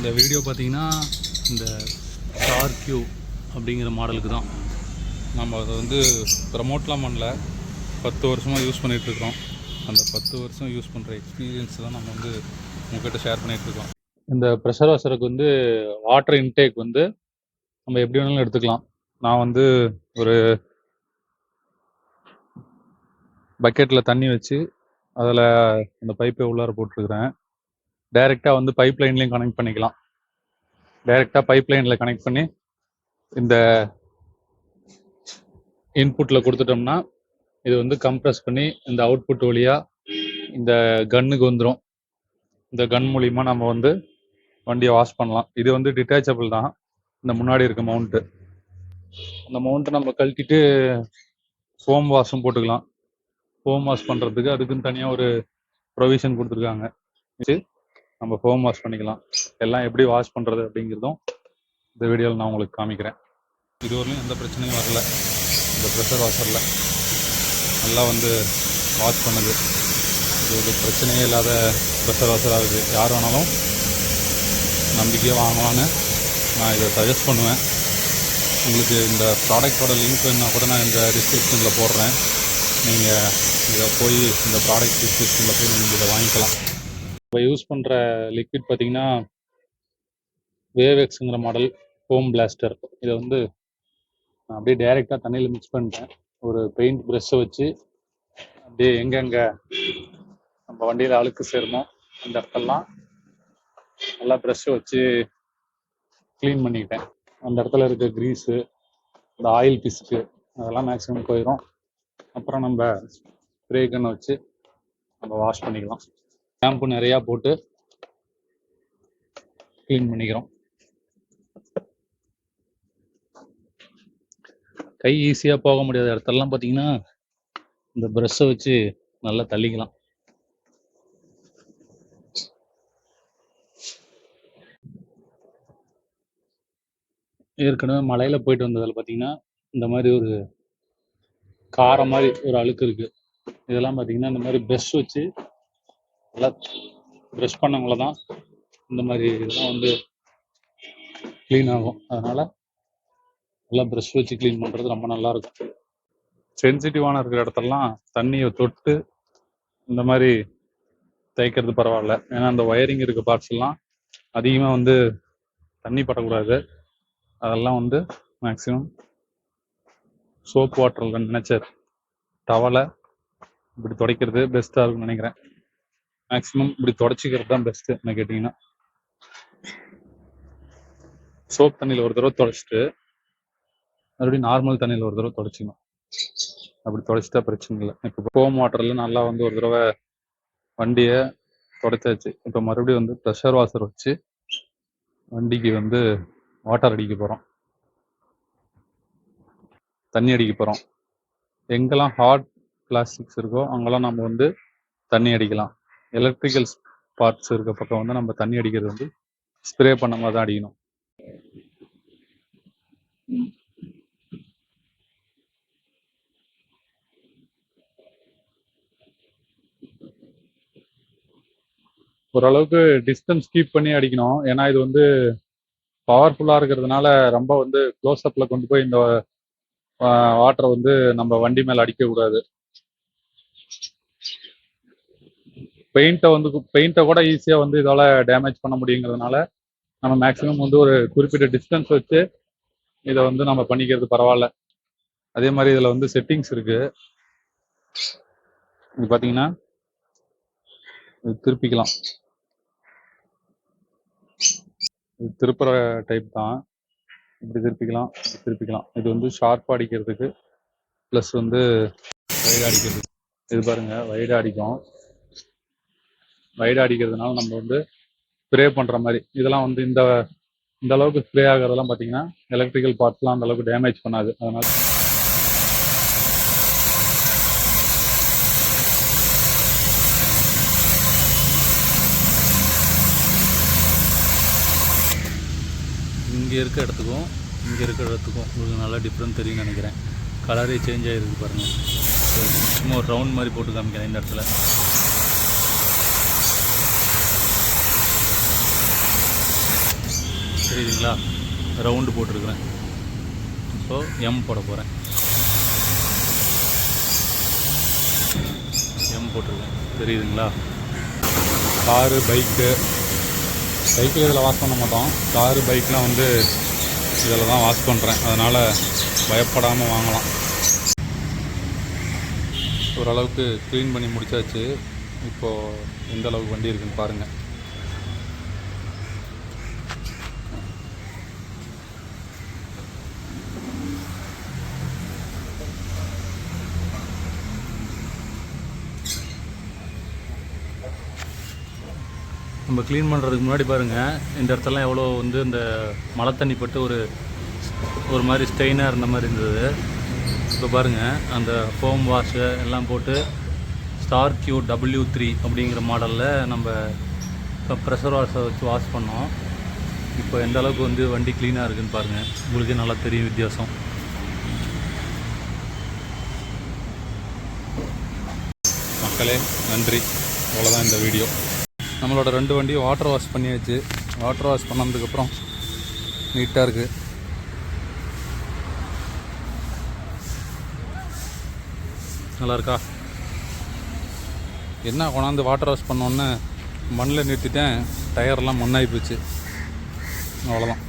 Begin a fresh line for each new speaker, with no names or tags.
இந்த வீடியோ பார்த்தீங்கன்னா இந்த ஸ்டார்கியூ அப்படிங்கிற மாடலுக்கு தான். நம்ம அதை வந்து ப்ரமோட்லாம் பண்ணல. பத்து வருஷமாக யூஸ் பண்ணிகிட்ருக்கோம் அந்த பத்து வருஷம் யூஸ் பண்ணுற எக்ஸ்பீரியன்ஸ் தான் நம்ம வந்து உங்ககிட்ட ஷேர் பண்ணிகிட்ருக்கோம் இந்த ப்ரெஷர் வாஷருக்கு வந்து வாட்டர் இன்டேக் வந்து நம்ம எப்படி வேணாலும் எடுத்துக்கலாம். நான் வந்து ஒரு பக்கெட்டில் தண்ணி வச்சு அதில் அந்த பைப்பை உள்ளார போட்டிருக்கிறேன். டைரெக்டாக வந்து பைப் லைன்லேயும் கனெக்ட் பண்ணிக்கலாம். டைரெக்டாக பைப் லைனில் கனெக்ட் பண்ணி இந்த இன்புட்டில் கொடுத்துட்டோம்னா இது வந்து கம்ப்ரஸ் பண்ணி இந்த அவுட்புட் வழியாக இந்த கன்னுக்கு வந்துடும் இந்த கன் மூலிமா நம்ம வந்து வண்டியை வாஷ் பண்ணலாம். இது வந்து டிட்டாச்சபிள் தான். இந்த முன்னாடி இருக்க மவுண்ட்டு அந்த மவுண்ட்டை நம்ம கழட்டிட்டு ஃபோம் வாஷும் போட்டுக்கலாம். ஃபோம் வாஷ் பண்ணுறதுக்கு அதுக்குன்னு தனியாக ஒரு ப்ரொவிஷன் கொடுத்துருக்காங்க. நம்ம ஹோம் வாஷ் பண்ணிக்கலாம். எல்லாம் எப்படி வாஷ் பண்ணுறது அப்படிங்கிறதும் இந்த வீடியோவில் நான் உங்களுக்கு காமிக்கிறேன். இதுவரையிலும் எந்த பிரச்சனையும் வரல. இந்த ப்ரெஷர் வாஷரில் நல்லா வந்து வாஷ் பண்ணுது. இது ஒரு பிரச்சனையே இல்லாத ப்ரெஷர் வாஷராக இருக்குது யார் வேணாலும் நம்பிக்கையாக வாங்கலான்னு நான் இதை சஜஸ்ட் பண்ணுவேன். உங்களுக்கு இந்த ப்ராடக்டோட லிங்க் வேணுன்னா கூட நான் இந்த டிஸ்கிரிப்ஷனில் போடுறேன். நீங்கள் இதை போய் இந்த ப்ராடக்ட் டிஸ்கிரிப்ஷனில் போய் நீங்கள் இதை வாங்கிக்கலாம். இப்போ யூஸ் பண்ணுற லிக்விட் பார்த்தீங்கன்னா வேவெக்ஸுங்கிற மாடல் ஹோம் பிளாஸ்டர் இதை வந்து நான் அப்படியே டைரெக்டாக தண்ணியில் மிக்ஸ் பண்ணிட்டேன். ஒரு பெயிண்ட் ப்ரெஷ்ஷை வச்சு அப்படியே எங்கெங்கே நம்ம வண்டியில் அழுக்கு சேருமோ அந்த இடத்தெல்லாம் நல்லா ப்ரெஷ்ஷை வச்சு க்ளீன் பண்ணிக்கிட்டேன். அந்த இடத்துல இருக்க க்ரீஸு இந்த ஆயில் பிசுக்கு அதெல்லாம் மேக்ஸிமம் போயிடும் அப்புறம் நம்ம ஸ்ப்ரே கன்னை வச்சு நம்ம வாஷ் பண்ணிக்கலாம். ஷாம்பு நிறையா போட்டு க்ளீன் பண்ணிக்கிறோம். கை ஈஸியாக போக முடியாத இடத்தெல்லாம் பார்த்தீங்கன்னா இந்த ப்ரெஷ்ஷை வச்சு நல்லா தள்ளிக்கலாம். ஏற்கனவே மலையில் போயிட்டு வந்ததில் பார்த்தீங்கன்னா இந்த மாதிரி ஒரு காரம் மாதிரி ஒரு அழுக்கு இருக்கு. இதெல்லாம் பார்த்தீங்கன்னா இந்த மாதிரி பிரஷ் வச்சு நல்லா ப்ரெஷ் பண்ணவங்கள தான் இந்த மாதிரி இதெல்லாம் வந்து க்ளீன் ஆகும். அதனால நல்லா ப்ரெஷ் வச்சு க்ளீன் பண்ணுறது ரொம்ப நல்லா இருக்கும். சென்சிட்டிவான இருக்கிற இடத்தெல்லாம் தண்ணியை தொட்டு இந்த மாதிரி தேய்க்கிறது பரவாயில்ல. ஏன்னா அந்த ஒயரிங் இருக்க பார்ட்ஸ் எல்லாம் அதிகமாக வந்து தண்ணி படக்கூடாது. அதெல்லாம் வந்து மேக்ஸிமம் சோப் வாட்டரில் நினச்ச டவலை இப்படி துடைக்கிறது பெஸ்ட்டாக இருக்கும்னு நினைக்கிறேன். மேக்ஸிமம் இப்படி தொடச்சிக்கிறது தான் பெஸ்ட்டு என்ன கேட்டிங்கன்னா. சோப் தண்ணியில் ஒரு தடவை தொடச்சிட்டு மறுபடியும் நார்மல் தண்ணியில் ஒரு தடவை தொடச்சிக்கணும். அப்படி தொடச்சிட்டா பிரச்சனை இல்லை. இப்போ ஹோம் வாட்டரில் நல்லா வந்து ஒரு தடவை வண்டியை தொடச்சாச்சு. இப்போ மறுபடியும் வந்து ப்ரெஷர் வாஷர் வச்சு வண்டிக்கு வந்து வாட்டர் அடிக்க போகிறோம் தண்ணி அடிக்க போகிறோம் எங்கெல்லாம் ஹார்ட் பிளாஸ்டிக்ஸ் இருக்கோ அங்கெல்லாம் நம்ம வந்து தண்ணி அடிக்கலாம். எலக்ட்ரிக்கல் பார்ட்ஸ் இருக்க பக்கம் வந்து நம்ம தண்ணி அடிக்கிறது வந்து ஸ்ப்ரே பண்ண மாதிரி தான் அடிக்கணும். ஓரளவுக்கு டிஸ்டன்ஸ் கீப் பண்ணி அடிக்கணும். ஏன்னா இது வந்து பவர்ஃபுல்லாக இருக்கிறதுனால ரொம்ப வந்து க்ளோஸ் அப்பில் கொண்டு போய் இந்த வாட்டரை வந்து நம்ம வண்டி மேலே அடிக்கக்கூடாது. பெயிண்ட்டை வந்து பெயிண்ட்டை கூட ஈஸியாக வந்து இதால் டேமேஜ் பண்ண முடியுங்கிறதுனால நம்ம மேக்ஸிமம் வந்து ஒரு குறிப்பிட்ட டிஸ்டன்ஸ் வச்சு இதை வந்து நம்ம பண்ணிக்கிறது பரவாயில்ல. அதே மாதிரி இதில் வந்து செட்டிங்ஸ் இருக்கு. இது பார்த்தீங்கன்னா இது திருப்பிக்கலாம். இது திருப்புற டைப் தான். இப்படி திருப்பிக்கலாம் திருப்பிக்கலாம். இது வந்து ஷார்ப்பாக அடிக்கிறதுக்கு ப்ளஸ் வந்து வைடாக அடிக்கிறதுக்கு. இது பாருங்க வைடாக அடிக்கும். வைடாக அடிக்கிறதுனால நம்ம வந்து ஸ்ப்ரே பண்ணுற மாதிரி. இதெல்லாம் வந்து இந்த இந்த அளவுக்கு ஸ்ப்ரே ஆகிறதெல்லாம் பார்த்தீங்கன்னா எலக்ட்ரிக்கல் பார்ட்ஸ்லாம் அந்த அளவுக்கு டேமேஜ் பண்ணாது. அதனால இங்கே இருக்க இடத்துக்கும் இங்கே இருக்கிற இடத்துக்கும் உங்களுக்கு நல்லா டிஃப்ரெண்ட் தெரியும்னு நினைக்கிறேன். கலரே சேஞ்ச் ஆகிருக்கு பாருங்கள் சும்மா ஒரு ரவுண்ட் மாதிரி போட்டு காமிக்கிறேன் இந்த இடத்துல. தெரியுதுங்களா ரவுண்டு போட்டிருக்கிறேன். ஸோ எம் போட போகிறேன் எம் போட்டிருக்கேன். தெரியுதுங்களா? காரு பைக்கு சைக்கிள் இதில் வாஷ் பண்ண மாட்டோம். காரு பைக்லாம் வந்து இதில் தான் வாஷ் பண்ணுறேன் அதனால் பயப்படாமல் வாங்கலாம். ஓரளவுக்கு க்ளீன் பண்ணி முடிச்சாச்சு. இப்போது எந்த அளவுக்கு வண்டி இருக்குன்னு பாருங்கள் நம்ம க்ளீன் பண்ணுறதுக்கு முன்னாடி பாருங்கள் இந்த இடத்துலலாம் எவ்வளோ வந்து இந்த மழை தண்ணி பட்டு ஒரு ஒரு மாதிரி ஸ்டெயினாக இருந்த மாதிரி இருந்தது. இப்போ பாருங்கள் அந்த ஃபோம் வாஷு எல்லாம் போட்டு ஸ்டார் கியூ டபிள்யூ த்ரீ அப்படிங்கிற மாடலில் நம்ம இப்போ ப்ரெஷர் வாஷை வச்சு வாஷ் பண்ணோம். இப்போ எந்த அளவுக்கு வந்து வண்டி க்ளீனாக இருக்குன்னு பாருங்கள் உங்களுக்கே நல்லா தெரியும் வித்தியாசம். மக்களே நன்றி. அவ்வளோதான் இந்த வீடியோ நம்மளோட ரெண்டு வண்டியும் வாட்டர் வாஷ் பண்ணியாச்சு. வாட்டர் வாஷ் பண்ணதுக்கப்புறம் நீட்டாக இருக்குது நல்லா இருக்கா? என்ன கொண்டாந்து வாட்டர் வாஷ் பண்ணோன்னே மண்ணில் நிறுத்திட்டேன். டயர்லாம் மண்ணாகி போச்சு. அவ்வளோதான்